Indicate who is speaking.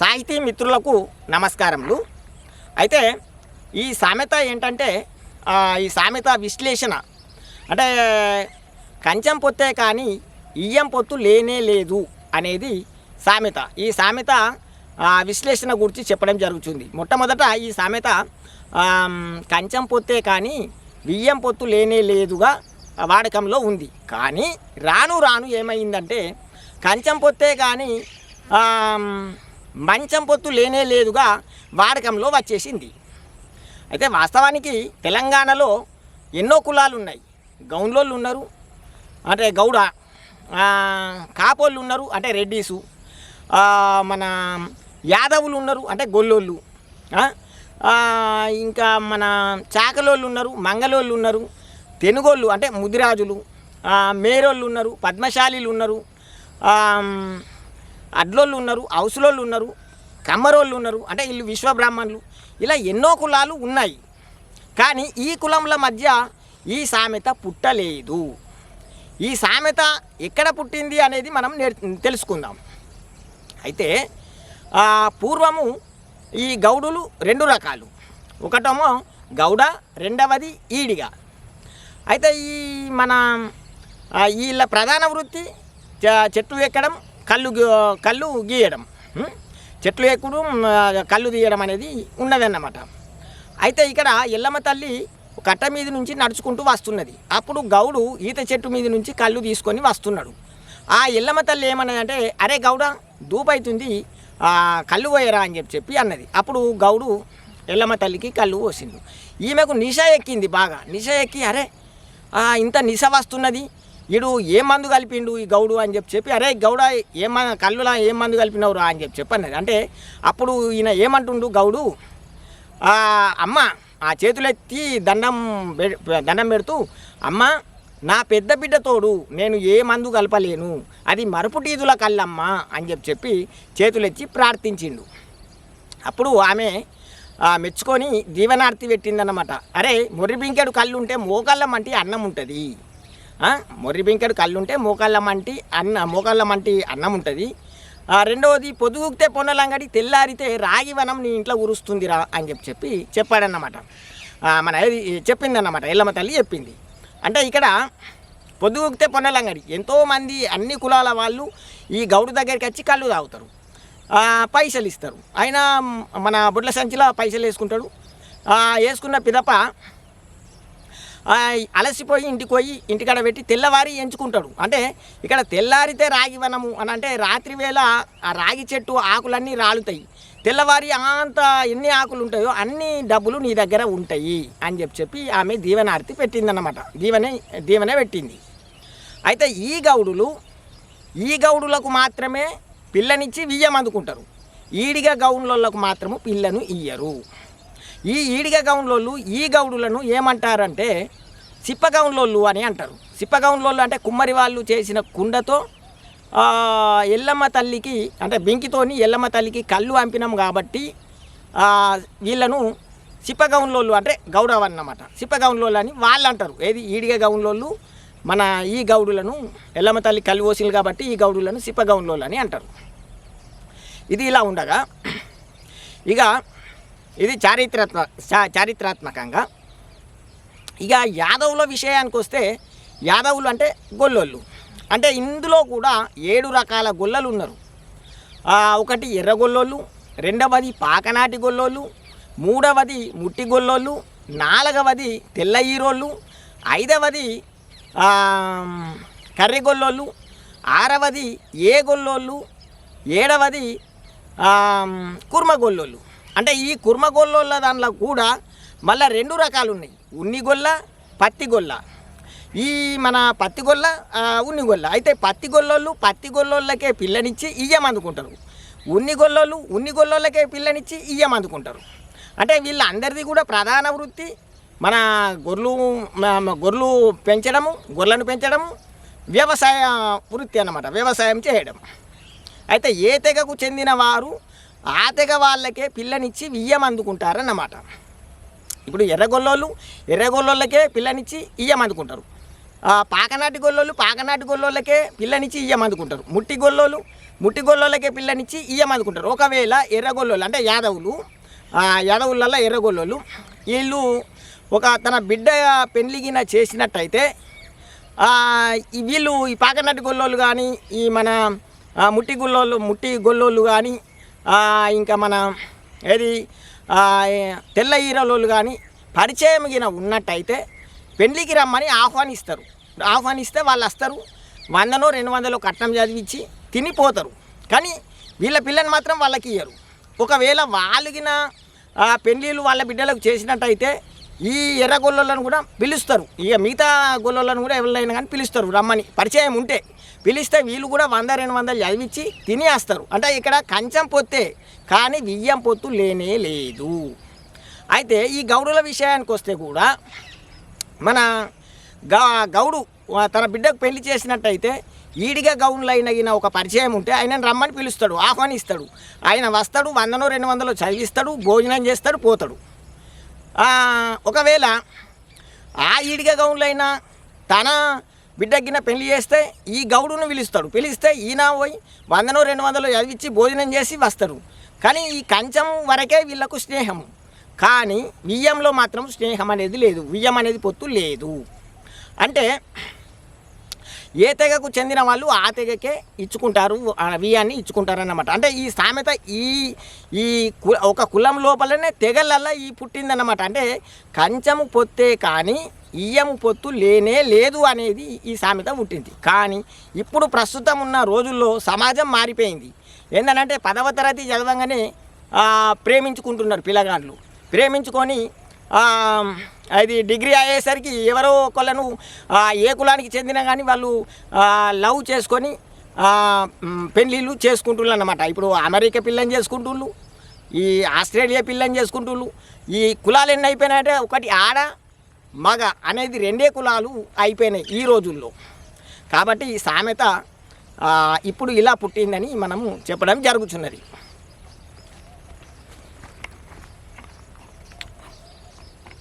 Speaker 1: సాహితీ మిత్రులకు నమస్కారములు. అయితే ఈ సామెత ఏంటంటే ఈ సామెత విశ్లేషణ. అంటే కంచం పొత్తే కానీ ఇయ్యం పొత్తు లేనే లేదు అనేది సామెత. ఈ సామెత విశ్లేషణ గురించి చెప్పడం జరుగుతుంది. మొట్టమొదట ఈ సామెత కంచెం కంచం పొత్తే కానీ బియ్యం పొత్తు లేనే లేదుగా వాడకంలో ఉంది. కానీ రాను రాను ఏమైందంటే కంచం పొత్తే కానీ మంచం పొత్తు లేనే లేదుగా వాడకంలో వచ్చేసింది. అయితే వాస్తవానికి తెలంగాణలో ఎన్నో కులాలు ఉన్నాయి గౌన్లోళ్ళు ఉన్నారు అంటే గౌడ కాపోళ్ళు ఉన్నారు అంటే రెడ్డీసు మన యాదవులు ఉన్నారు అంటే గొల్లోళ్ళు ఇంకా మన చాకలోళ్ళు ఉన్నారు మంగలోళ్ళు ఉన్నారు తెనుగోళ్ళు అంటే ముదిరాజులు మేరోళ్ళు ఉన్నారు పద్మశాలీలు ఉన్నారు అడ్లోళ్ళు ఉన్నారు హౌసులోళ్ళు ఉన్నారు కమ్మరోళ్ళు ఉన్నారు అంటే వీళ్ళు విశ్వబ్రాహ్మణులు. ఇలా ఎన్నో కులాలు ఉన్నాయి. కానీ ఈ కులముల మధ్య ఈ సామెత పుట్టలేదు. ఈ సామెత ఎక్కడ పుట్టింది అనేది మనం నేర్ తెలుసుకుందాం. అయితే పూర్వము ఈ గౌడులు రెండు రకాలు. ఒకటేమో గౌడ రెండవది ఈడిగ. అయితే ఈ మన వీళ్ళ ప్రధాన వృత్తి చ- చెట్లు ఎక్కడం కళ్ళు గీ- కళ్ళు గీయడం చెట్లు ఎక్కుడు కళ్ళు తీయడం అనేది ఉన్నదన్నమాట. అయితే ఇక్కడ ఎల్లమ్మ తల్లి కట్ట మీద నుంచి నడుచుకుంటూ వస్తున్నది. అప్పుడు గౌడు ఈత చెట్టు మీద నుంచి కళ్ళు తీసుకొని వస్తున్నాడు. ఆ ఎల్లమ్మ తల్లి ఏమన్నదంటే అరే గౌడ దూపైతుంది కళ్ళు పోయరా అని చెప్పి చెప్పి అన్నది. అప్పుడు గౌడు ఎల్లమ్మ తల్లికి కళ్ళు పోసిండు. ఈమెకు నిష ఎక్కింది బాగా. నిష ఎక్కి అరే ఇంత నిశ వస్తున్నది ఈడు ఏ మందు కలిపిండు ఈ గౌడు అని చెప్పి చెప్పి అరే గౌడ ఏ కళ్ళులా ఏం మందు కలిపినవురా? అని చెప్పి చెప్పన్నది. అంటే అప్పుడు ఈయన ఏమంటుండు గౌడు అమ్మ ఆ చేతులెత్తి దండం పె- దండం పెడుతూ అమ్మ నా పెద్ద బిడ్డ తోడు నేను ఏ మందు కలపలేను. అది మరుపుటీదుల కళ్ళమ్మ అని చెప్పి చెప్పి చేతులెత్తి ప్రార్థించిండు. అప్పుడు ఆమె మెచ్చుకొని దీవెనార్తి పెట్టిందన్నమాట. అరే మొర్రి బింకెడు కళ్ళు ఉంటే మోకళ్ళం అంటే అన్నం ఉంటుంది. మొర్రి బింకెడు కళ్ళు ఉంటే మోకాళ్ళ మంటి అన్న మోకాళ్ళ మంటి అన్నం ఉంటుంది. రెండవది పొదుగుతే పొన్నలంగడి తెల్లారితే రాగి వనం నీ ఇంట్లో ఉరుస్తుందిరా అని చెప్పి చెప్పి చెప్పాడన్నమాట. మన ఏది చెప్పిందన్నమాట ఎల్లమ్మ తల్లి చెప్పింది. అంటే ఇక్కడ పొద్దుగుకితే పొన్నలంగడి ఎంతోమంది అన్ని కులాల వాళ్ళు ఈ గౌడు దగ్గరికి వచ్చి కళ్ళు తాగుతారు. పైసలు ఇస్తారు అయినా మన బుడ్ల సంచిలో పైసలు వేసుకుంటాడు వేసుకున్న పిదప అలసిపోయి ఇంటికి పోయి ఇంటికాడ పెట్టి తెల్లవారి ఎంచుకుంటాడు. అంటే ఇక్కడ తెల్లారితే రాగి వనము అని అంటే రాత్రి వేళ ఆ రాగి చెట్టు ఆకులన్నీ రాలుతాయి. తెల్లవారి అంత ఎన్ని ఆకులు ఉంటాయో అన్ని డబ్బులు నీ దగ్గర ఉంటాయి అని చెప్పి చెప్పి ఆమె దీవెనార్తి పెట్టిందన్నమాట. దీవనే దీవనే పెట్టింది. అయితే ఈ గౌడులు ఈ గౌడులకు మాత్రమే పిల్లనిచ్చి వియ్యం అందుకుంటారు. ఈడిగ గౌన్లకు మాత్రము పిల్లను ఇయ్యరు. ఈ ఈడిగ గౌన్లోళ్ళు ఈ గౌడులను ఏమంటారంటే సిప్పగౌన్లోళ్ళు అని అంటారు. సిప్పగౌన్లోళ్ళు అంటే కుమ్మరి వాళ్ళు చేసిన కుండతో ఎల్లమ్మ తల్లికి అంటే బెంకితోని ఎల్లమ్మ తల్లికి కళ్ళు అంపినాం కాబట్టి వీళ్ళను సిప్పగౌన్లోళ్ళు అంటే గౌడవ అన్నమాట. సిప్పగౌన్లోళ్ళు అని వాళ్ళు అంటారు. ఏది? ఈడిగ గౌన్లోళ్ళు మన ఈ గౌడులను ఎల్లమ్మ తల్లి కళ్ళు పోసిలు కాబట్టి ఈ గౌడులను సిప్పగౌన్లోళ్ళు అని అంటారు. ఇది ఇలా ఉండగా ఇక ఇది చారిత్రాత్మ చారిత్రాత్మకంగా. ఇక యాదవుల విషయానికి వస్తే యాదవులు అంటే గొల్లోళ్ళు. అంటే ఇందులో కూడా ఏడు రకాల గొల్లలు ఉన్నారు. ఒకటి ఎర్రగొల్లోళ్ళు రెండవది పాకనాటి గొల్లోళ్ళు మూడవది ముట్టి గొల్లోళ్ళు నాలుగవది తెల్ల ఈరోళ్ళు ఐదవది ఆ, కర్రి గొల్లోళ్ళు ఆరవది ఏ గొల్లోళ్ళు ఏడవది ఆ, కుర్మ గొల్లోళ్ళు. అంటే ఈ కుర్మ దానిలో దాంట్లో కూడా మళ్ళీ రెండు రకాలు ఉన్నాయి. ఉన్ని గొల్ల పత్తి గొల్ల. ఈ మన పత్తి గొల్ల ఉన్ని గొల్ల. అయితే పత్తి గొల్లోళ్ళు పత్తి గొల్లోళ్ళకే పిల్లనిచ్చి ఇయ్యం అందుకుంటారు ఉన్ని గొల్లోళ్ళు ఉన్ని గొల్లోళ్ళకే పిల్లనిచ్చి ఇయ్యమందుకుంటారు అంటే వీళ్ళందరిది కూడా ప్రధాన వృత్తి. మన గొర్రెలు గొర్రెలు పెంచడము గొర్రెలను పెంచడము వ్యవసాయ వృత్తి అన్నమాట. వ్యవసాయం చేయడం. అయితే ఏ తెగకు చెందిన వారు ఆ వాళ్ళకే పిల్లనిచ్చి వియ్యం అందుకుంటారన్నమాట. ఇప్పుడు ఎర్రగొల్లోళ్ళు ఎర్రగొల్లోళ్ళకే పిల్లనిచ్చి ఇయ్యం అందుకుంటారు. పాకనాటి గొల్లోళ్ళు పాకనాటి గొల్లోళ్ళకే పిల్లనిచ్చి ఇయ్యం అందుకుంటారు. ముట్టి గొల్లోళ్ళు ముట్టిగొల్లోళ్ళకే పిల్లనిచ్చి ఇయ్యమనుకుంటారు ఒకవేళ ఎర్రగొల్లోళ్ళు అంటే యాదవులు ఆ, ఎర్రగొల్లోళ్ళు వీళ్ళు ఒక తన బిడ్డ పెళ్ళిగిన చేసినట్టయితే వీళ్ళు ఈ పాకనాటి గొల్లోళ్ళు కానీ ఈ మన ముట్టి గొల్లోళ్ళు ముట్టి గొల్లోళ్ళు కానీ ఇంకా మన ఏది? తెల్ల ఈరలోళ్ళు కానీ పరిచయం గిన ఉన్నట్టయితే పెళ్ళికి రమ్మని ఆహ్వానిస్తారు. ఆహ్వానిస్తే వాళ్ళు వస్తారు వందనో రెండు వందలో కట్నం చదివించి తినిపోతారు. కానీ వీళ్ళ పిల్లని మాత్రం వాళ్ళకి ఇయ్యరు. ఒకవేళ వాళ్ళగిన పెళ్ళిళ్ళు వాళ్ళ బిడ్డలకు చేసినట్టయితే ఈ ఎర్ర గొల్లలను కూడా పిలుస్తారు. ఇక మిగతా గొల్లలను కూడా ఎవరైనా కానీ పిలుస్తారు. రమ్మని. పరిచయం ఉంటే పిలిస్తే వీళ్ళు కూడా వంద రెండు వందలు చదివించి తినేస్తారు అంటే ఇక్కడ కంచం పొత్తే కానీ వియ్యం పొత్తు లేనే లేదు. అయితే ఈ గౌడుల విషయానికి వస్తే కూడా మన గ- గౌడు తన బిడ్డకు పెళ్ళి చేసినట్టయితే ఈడిగా గౌన్లైన ఒక పరిచయం ఉంటే ఆయనను రమ్మని పిలుస్తాడు. ఆహ్వానిస్తాడు. ఆయన వస్తాడు వందనో రెండు వందలు చదివిస్తాడు భోజనం చేస్తాడు పోతాడు. ఒకవేళ ఆ ఈడిగ గౌన్లైనా తన బిడ్డకిన పెళ్ళి చేస్తే ఈ గౌడును పిలుస్తాడు. పిలిస్తే ఈయన పోయి వందనో రెండు వందలు చదివించి భోజనం చేసి వస్తారు. కానీ ఈ కంచం వరకే వీళ్ళకు స్నేహం. కానీ వియ్యంలో మాత్రం స్నేహం అనేది లేదు. వియ్యం అనేది పొత్తు లేదు. అంటే ఏ తెగకు చెందిన వాళ్ళు ఆ తెగకే ఇచ్చుకుంటారు ఆ బియ్యాన్ని ఇచ్చుకుంటారు అన్నమాట అంటే ఈ సామెత ఈ ఈ ఒక కులం లోపలనే తెగలల్లా ఈ పుట్టిందన్నమాట. అంటే కంచము పొత్తే కానీ ఇయ్యము పొత్తు లేనే లేదు అనేది ఈ సామెత పుట్టింది. కానీ ఇప్పుడు ప్రస్తుతం ఉన్న రోజుల్లో సమాజం మారిపోయింది. ఏంటంటే పదవ తరగతి చదవంగానే ప్రేమించుకుంటున్నారు పిల్లగాళ్ళు. ప్రేమించుకొని అది డిగ్రీ అయ్యేసరికి ఎవరో ఒకళ్ళను ఏ కులానికి చెందిన కానీ వాళ్ళు లవ్ చేసుకొని పెళ్ళిళ్ళు చేసుకుంటున్నారు అనమాట ఇప్పుడు అమెరికా పిల్లని చేసుకుంటుళ్ళు ఈ ఆస్ట్రేలియా పిల్లని చేసుకుంటుళ్ళు ఈ కులాలు ఎన్ని అయిపోయినాయంటే ఒకటి ఆడ మగ అనేది రెండే కులాలు అయిపోయినాయి ఈ రోజుల్లో. కాబట్టి ఈ సామెత ఇప్పుడు ఇలా పుట్టిందని మనము చెప్పడం జరుగుతున్నది